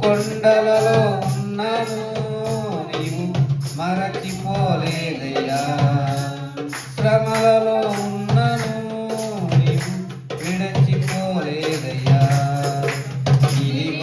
కొండలలో ఉన్నాను. నీవు మరచిపోలేదయ్యా. శ్రమలలో ఉన్నను. నీవు విడచిపోలేదయ్యా. ఇది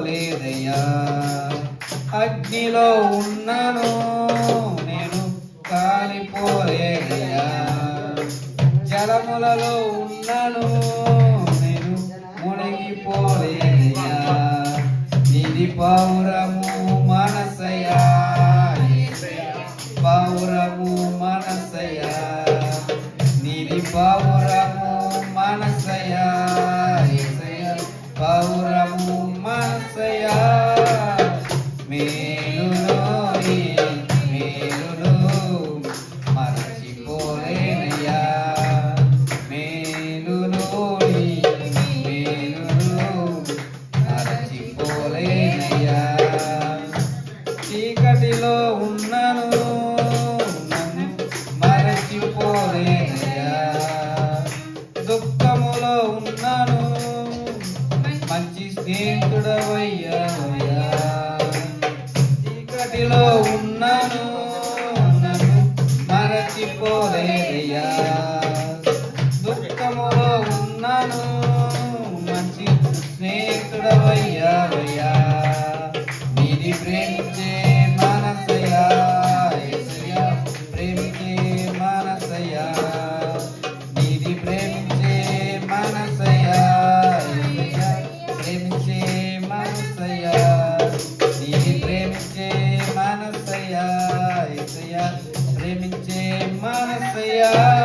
మునిగిపోలేదయ్యా అగ్నిలో ఉన్నాను నేను కాలిపోలేదయ్యా. జలములలో ఉన్నాను నేను మునిగిపోలేదయ్యా. ఇది పౌరము మనసయ్యా. పౌరము మనసయ్యా. నీది పౌరము మనసయ్యా. పౌర మరచిపోలేనయ్యా చీకటిలో ఉన్నాను మరచిపోలేనయ్యా. దుఃఖములో ఉన్నాను మంచి స్నేహితుడవయ్యావయ్యా చీకటిలో ఉన్నాను నన్ను మరచిపోలేదయ్యా దుఃఖములో ఉన్నాను మంచి స్నేహితుడవయ్యా. Yeah.